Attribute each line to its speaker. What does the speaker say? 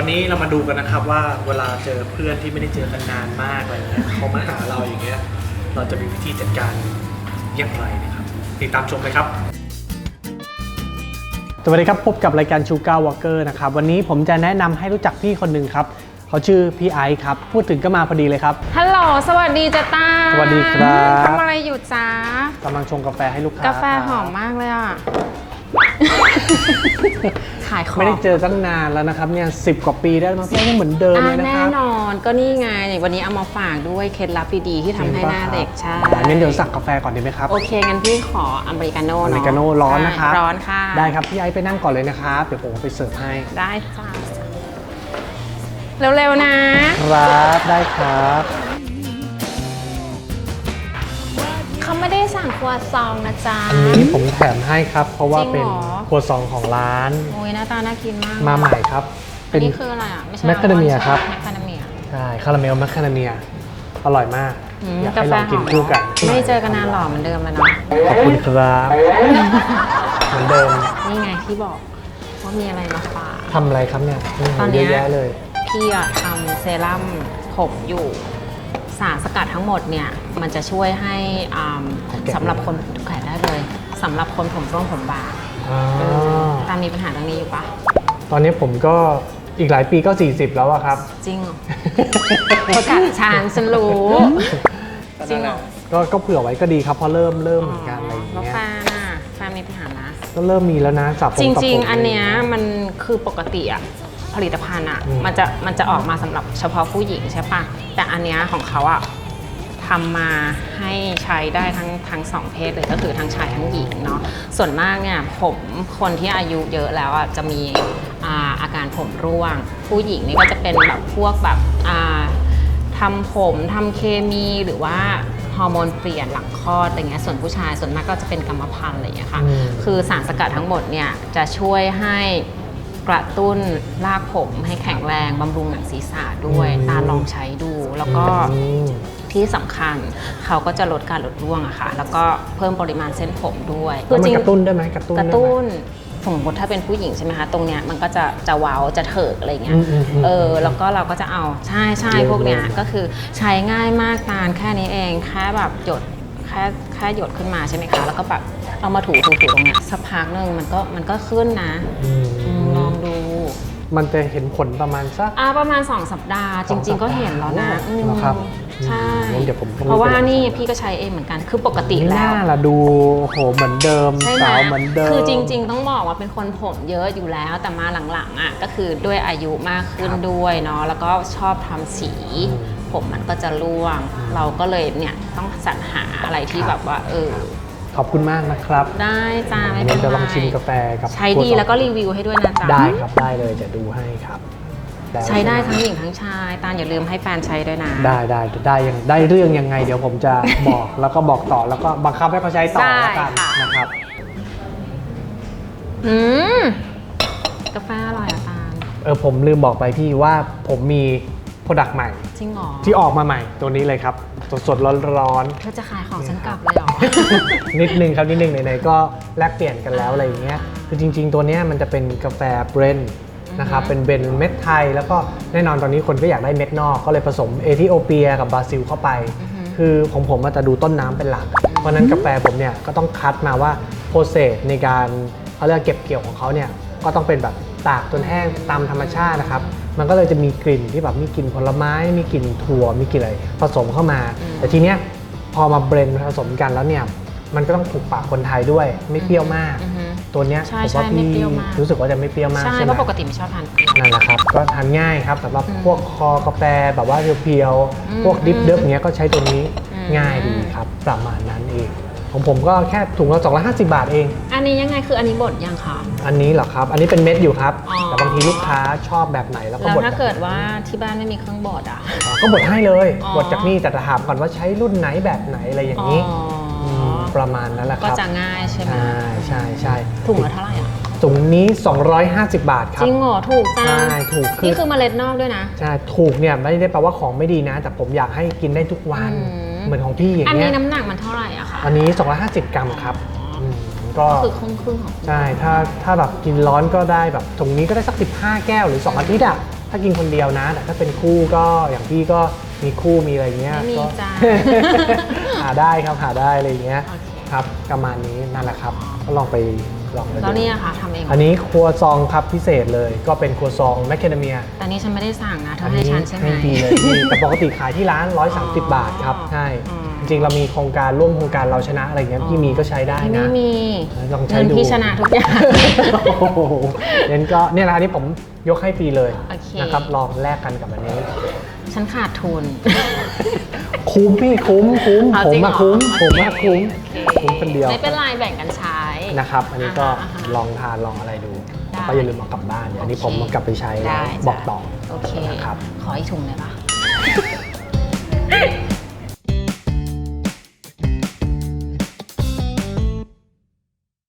Speaker 1: วันนี้เรามาดูกันนะครับว่าเวลาเจอเพื่อนที่ไม่ได้เจอกันนานมากอะไรเงี้ยเขามาหาเราอย่างเงี้ยเราจะมีวิธีจัดการอย่างไรนะครับ ติดตามชมเลยครับสวัสดีครับพบกับรายการชูการ์วอลเกอร์นะครับวันนี้ผมจะแนะนำให้รู้จักพี่คนหนึ่งครับเขาชื่อพี่ไอซ์ครับพูดถึงก็มาพอดีเลยครับ
Speaker 2: ฮัลโหล สวัสดีจ้าตา
Speaker 1: สวัสดีครับ
Speaker 2: ทำอะไรอยู่จ้ากำ
Speaker 1: ลังชงกาแฟให้ลูกค้ากา
Speaker 2: แฟหอมมากเลยอะ ขายของ
Speaker 1: ไม่ได้เจอตั้งนานแล้วนะครับเนี่ยสิกว่าปีได้มั้งพี่ยังเหมือนเดิม
Speaker 2: อ่า
Speaker 1: เลยนะค
Speaker 2: แน่
Speaker 1: รับ
Speaker 2: นอนก็นี่ไงวันนี้เอามาฝากด้วยเคล็ดลับดีๆที่ทำให้หน้าเด็กใช่
Speaker 1: งั้นเดี๋ยวสั่งกาแฟก่อนดีไหมครับ
Speaker 2: โอเคงั้นพี่ขออเมริกาโน่
Speaker 1: อ
Speaker 2: เนาะ
Speaker 1: เมริกาโน่ร้อนนะครับ
Speaker 2: ใช่ร้อนค่ะ
Speaker 1: ได้ครับพี่ไอซ์ไปนั่งก่อนเลยนะครับเดี๋ยวผมเอาไปเสิร์ฟให้
Speaker 2: ได้จ้าเร็วๆนะ
Speaker 1: ครับได้ครับ
Speaker 2: เขาไม่ได้สั่งครัวซองนะจ๊ะ
Speaker 1: อันนี้ผมแถมให้ครับ เพราะว่า
Speaker 2: จริง
Speaker 1: เป็น
Speaker 2: เหรอ
Speaker 1: ครัวซองของร้าน
Speaker 2: โอ้ยหน้าตาน่ากินมาก
Speaker 1: มาใหม่ครับ
Speaker 2: อั
Speaker 1: เป็นน
Speaker 2: นี้คืออะไรอะ ไม่ใช่
Speaker 1: แมคคาเดเมียครับ
Speaker 2: แมคคาเดเมีย
Speaker 1: ใช่คาราเมลแมคคาเดเมีย อร่อยมาก
Speaker 2: อืม
Speaker 1: อยากให้ลองกินคู่กัน
Speaker 2: ไม่ได้เจอกันนานหรอเหมือนเดิมแล้วเนาะ
Speaker 1: ขอบคุณครับเหมือนเดิม
Speaker 2: นี่ไงที่บอกว่ามีอะไรมาฝาก
Speaker 1: ทำอะไรครับเนี่ยอืม
Speaker 2: ตอน
Speaker 1: เย
Speaker 2: เนี้
Speaker 1: อะ
Speaker 2: ย
Speaker 1: แยะเลย
Speaker 2: พี่อะทำเซรั่มผมอยู่ สารสกัดทั้งหมดเนี่ยมันจะช่วยให้อ่า
Speaker 1: ขอแกะ
Speaker 2: สำหรับคนแขวนได้เลยสำหรับคนผมร่วงผมบาง
Speaker 1: อ่า
Speaker 2: ตามมีปัญหาเรื่องนี้อยู่ปะ
Speaker 1: ตอนนี้ผมก็อีกหลายปีก็ 40 แล้วอะครับ
Speaker 2: จริงเหรอประกาศชานฉันรู้ จริงเหรอ
Speaker 1: ก็ก็เผื่อไว้ก็ดีครับเพราะเริ่มเริ่มเหมือนกันอะไรอย่าง
Speaker 2: แล้ว
Speaker 1: เงี้ย
Speaker 2: แฟนอะแฟนมีปัญหานะ
Speaker 1: ก็เริ่มมีแล้วนะสับผม
Speaker 2: จ
Speaker 1: สับ
Speaker 2: ริง
Speaker 1: ผม
Speaker 2: ๆ อันเนี้ยมันคือปกติอะ ผลิตภัณฑ์อะ
Speaker 1: อืม
Speaker 2: มันจะมันจะออกมาสำหรับเฉพาะผู้หญิงใช่ปะแต่อันเนี้ยของเขาอะทำมาให้ใช้ได้ทั้งทั้งสองเพศเลยก็คือทั้งชายทั้งหญิงเนาะส่วนมากเนี่ยผมคนที่อายุเยอะแล้วอะจะมีอาอาการผมร่วง ผู้หญิงนี่ก็จะเป็นแบบพวกแบบอ่าทำผมทำเคมีหรือว่าฮอร์โมนเปลี่ยนหลังคลอดอะไรเงี้ยส่วนผู้ชายส่วนมากก็จะเป็นกรรมพันธุ์อะไรอย่างเงี้ยค่ะ
Speaker 1: อืม
Speaker 2: คือสารสกัดทั้งหมดเนี่ยจะช่วยให้ กระตุ้นรากผมให้แข็งแรงบำรุงหนังศีรษะด้วย
Speaker 1: อืม
Speaker 2: ตาลองใช้ดูแล้วก็
Speaker 1: อืม
Speaker 2: ที่สำคัญเขาก็จะลดการหลุดร่วงอะค่ะ แล้วก็เพิ่มปริมาณเส้นผมด้วย
Speaker 1: แล้วมันกระตุ้นได้ไหมกระตุ้น
Speaker 2: ก
Speaker 1: ได้
Speaker 2: ระ
Speaker 1: ไหม
Speaker 2: ตุ้นสมมติถ้าเป็นผู้หญิงใช่ไหมคะ ตรงเนี้ยมันก็จะจะเว้าจะเถิกอะไรเงี้ย
Speaker 1: อืมอืมอืม
Speaker 2: เออแล้วก็เราก็จะเอาใช่ใช่
Speaker 1: เร็ว
Speaker 2: พวกเนี้ย
Speaker 1: เร็ว
Speaker 2: ก็คือใช้ง่ายมากตาลแค่นี้เองแค่แบบหยดแค่แค่หยดขึ้นมาใช่ไหมคะ แล้วก็แบบเอามาถูถูถูตรงเนี้ยสักพักหนึ่งมันก็มันก็ขึ้นนะ
Speaker 1: อืม
Speaker 2: อืมลองดู
Speaker 1: มันจะเห็นผลประมาณสัก
Speaker 2: อ่าประมาณ 2 สัปดาห์จริงๆก็เห็นแล้วนะ
Speaker 1: โอ้
Speaker 2: อืม
Speaker 1: เหรอครับ
Speaker 2: ใช่
Speaker 1: อืมงั้นเดี๋ยวผมต้อง
Speaker 2: เพราะว่า
Speaker 1: ไปลอง
Speaker 2: นี่พี่ก็ใช้เองเหมือนกันคือปกติ
Speaker 1: ไม่
Speaker 2: แล้ว
Speaker 1: น่าละดูโอ้โหเหมือนเดิม
Speaker 2: ใช่ไหม
Speaker 1: สาวเหมือนเดิม
Speaker 2: คือจริงๆ ต้องบอกว่าเป็นคนผมเยอะอยู่แล้ว แต่มาหลังๆอะก็คือด้วยอายุมากขึ้น
Speaker 1: ครับ
Speaker 2: ด้วยเนาะแล้วก็ชอบทำสี
Speaker 1: อืม
Speaker 2: ผมมันก็จะร่วง เราก็เลยเนี่ยต้องสรรหาอะไรที่
Speaker 1: ครับ
Speaker 2: แบบว่าเออ
Speaker 1: ขอบคุณมากนะครับ
Speaker 2: ได้จ้าไม่เป็
Speaker 1: เดี๋ย
Speaker 2: น
Speaker 1: วจะ
Speaker 2: ไร
Speaker 1: ลองชิมกาแฟกับ
Speaker 2: ใช้
Speaker 1: ครัว
Speaker 2: ดี
Speaker 1: ซอง
Speaker 2: แล้วก็รีวิวให้ด้วยนะจ๊ะ
Speaker 1: ได้ครับได้เลยจะดูให้ครับแล้ว
Speaker 2: ใช้ได้ทั้งหญิงทั้งชาย ตาลอย่าลืมให้แฟนใช้ด้วยนะ
Speaker 1: ได้ได้ได้ยังได้เรื่องยังไง เดี๋ยวผมจะบอกแล้วก็บอกต่อแล้วก็บังคับให้เขาใช้ต่อ
Speaker 2: ได้
Speaker 1: แล้วกัน
Speaker 2: ค่ะ
Speaker 1: นะครับ
Speaker 2: อืมกาแฟอร่อยอะตาล
Speaker 1: เออผมลืมบอกไปพี่ว่าผมมี โปรดักต์ใหม่
Speaker 2: จริงเหรอ
Speaker 1: ที่ออกมาใหม่ตัวนี้เลยครับ สดสดร้อนร้อน
Speaker 2: เธอจะขายของฉันกลับเลยเหรอ
Speaker 1: ๆ นิดนึงครับนิดนึงไหนๆก็แลกเปลี่ยนกันแล้วอะไรอย่างเงี้ยคือจริง ๆ ตัวเนี้ยมันจะเป็นกาแฟเบรนด์นะครับ
Speaker 2: อือฮึ
Speaker 1: เป็นเบรนด์เม็ดไทย แล้วก็แน่นอนตอนนี้คนก็อยากได้เม็ดนอกก็เลยผสมเอธิโอเปียกับบราซิลเข้าไป
Speaker 2: อือฮึ
Speaker 1: คือของผมมันจะดูต้นน้ำเป็นหลัก เพราะฉะนั้นกาแฟผมเนี่ยก็ต้องคัดมาว่าโปรเซสในการเขาเรียกเก็บเกี่ยวของเขาเนี่ยก็ต้องเป็นแบบ ตากจนแห้งตามธรรมชาตินะครับ มันก็เลยจะมีกลิ่นที่แบบมีกลิ่นผลไม้ มีกลิ่นถั่ว มีกลิ่นอะไรผสมเข้ามา
Speaker 2: อืม
Speaker 1: แต่ทีเนี้ยพอมาเบรนด์ผสมกันแล้วเนี่ย มันก็ต้องถูกปากคนไทยด้วย ไม่เปรี้ยวมาก
Speaker 2: อือฮึ
Speaker 1: ตัวเนี้ย
Speaker 2: ใช่
Speaker 1: ผม
Speaker 2: ใช่
Speaker 1: ว่า
Speaker 2: ไม่
Speaker 1: พี่
Speaker 2: เปรี้ยวมาก
Speaker 1: รู้สึกว่าจะไม่เปรี้ยวมาก
Speaker 2: ใช่
Speaker 1: ใช่ไห
Speaker 2: เพ
Speaker 1: ม
Speaker 2: ราะปกติไม่ชอบทานเปรี้ยว
Speaker 1: นั่นแหละครับ ก็ทานง่ายครับสำหรับ
Speaker 2: อืม
Speaker 1: พวกคอกาแฟแบบว่าเพียว
Speaker 2: อืม
Speaker 1: ๆ พวกดิฟเดิฟเนี้ยก็ใช้ตัวนี้
Speaker 2: อืม
Speaker 1: ง่ายดีครับ ประมาณนั้นเอง ของผมก็แค่ถุงละ250 บาทเอง
Speaker 2: อันนี้ยังไงคืออันนี้บดยังคะ
Speaker 1: อันนี้เหรอครับ อันนี้เป็นเม็ดอยู่ครับ
Speaker 2: อ๋อ
Speaker 1: แต่บางทีลูกค้าชอบแบบไหนแล้วก็
Speaker 2: แล้ว
Speaker 1: บด
Speaker 2: ถ้า
Speaker 1: แบบ
Speaker 2: เกิดว่าที่บ้านไม่มีเครื่องบดอะ
Speaker 1: อ๋อก็บดให้เลย
Speaker 2: อ๋อ
Speaker 1: บดจากนี่แต่จะถามก่อนว่าใช้รุ่นไหนแบบไหนอะไรอย่างนี้
Speaker 2: อ๋อ
Speaker 1: มประมาณนั้นแหละค
Speaker 2: ก็
Speaker 1: รับ
Speaker 2: จะง่ายใช่ไหม
Speaker 1: ใช่ใช่ใช่
Speaker 2: ถุงละเท่าไหร่อะ
Speaker 1: ถุงนี้ 250 บาทค
Speaker 2: จ
Speaker 1: รับ
Speaker 2: ริงเหรอถูกจัง
Speaker 1: ใช่ถูกคือ
Speaker 2: นี่คือเมล็ดนอกด้วยนะ
Speaker 1: ใช่ถูกเนี่ยไม่ได้แปลว่าของไม่ดีนะ แต่ผมอยากให้กินได้ทุกวัน
Speaker 2: อืม
Speaker 1: เหมือนของพี่อย่าง
Speaker 2: อัน
Speaker 1: เงี้
Speaker 2: นี้
Speaker 1: ย
Speaker 2: น้ำหนักมันเท่าไหร่อะคะ
Speaker 1: อันนี้ 250 กรัมครับมก็
Speaker 2: ก็ คือครึ่งครึ่งๆของ
Speaker 1: ใช่ ถ้า ถ้าแบบกินร้อนก็ได้แบบถุงนี้ก็ได้สัก 15 แก้วหรือ 2 อาทิตย์อะถ้ากินคนเดียวนะ แต่ถ้าเป็นคู่ก็อย่างพี่ก็มีคู่มีอะไรเงี้ย
Speaker 2: ไม่มี
Speaker 1: ก็
Speaker 2: จ้า
Speaker 1: หาได้ครับ หาได้อะไรเงี้ย
Speaker 2: โอเค
Speaker 1: ครับ ประมาณนี้นั่นแหละครับ ก็ลองไป ลองไป
Speaker 2: แล้ว
Speaker 1: ดู
Speaker 2: เนี่ยค่ะทำเองเหรอ
Speaker 1: อันนี้ครัวซองครับพิเศษเลยก็เป็นครัวซองแมคแคดเมีย
Speaker 2: แต่นี่ฉันไม่ได้สั่งนะเธ
Speaker 1: อั
Speaker 2: อนให้
Speaker 1: นี้
Speaker 2: ฉันใช่ไหม
Speaker 1: ให้ดีเลยพี่แต่ปกติขายที่ร้าน 130 บาทครับ ใช่
Speaker 2: อืม
Speaker 1: จริงๆ เรามีโครงการร่วมโครงการเราชนะอะไรเงี้ยพี่มีก็ใช้ได้
Speaker 2: ไม่
Speaker 1: นะ
Speaker 2: มี
Speaker 1: ลองใช้
Speaker 2: เงิน
Speaker 1: ดู
Speaker 2: พี่ชนะทุกอย่าง
Speaker 1: โอ้โหงั้นก็เนี่ยนะอันนี้ผมยกให้ฟรีเลย
Speaker 2: โอเค
Speaker 1: นะครับ ลองแลกกันกับอันนี้
Speaker 2: ฉันขาดทุน
Speaker 1: คุ้มพี่คุ้มคุ้ม
Speaker 2: เอา
Speaker 1: ผม
Speaker 2: จริง
Speaker 1: มา
Speaker 2: เหรอ
Speaker 1: คุ้ม ผมมา
Speaker 2: โอเค
Speaker 1: คุ้ม
Speaker 2: โอเค
Speaker 1: คุ้มคนเดียว
Speaker 2: ไม่เป็นไรแบ่งกันใช้
Speaker 1: นะครับ อันนี้ก็
Speaker 2: อ่าฮะ
Speaker 1: ลองทานลองอะไรดู
Speaker 2: ได้
Speaker 1: ก็อย่าลืมเอากลับบ้านเดี๋ยวอันนี้ผมเอากลับไปใช้แล้ว
Speaker 2: ได้
Speaker 1: บอกต่อ
Speaker 2: โอเค
Speaker 1: นะครับ
Speaker 2: ขออีกถุงเลยปะ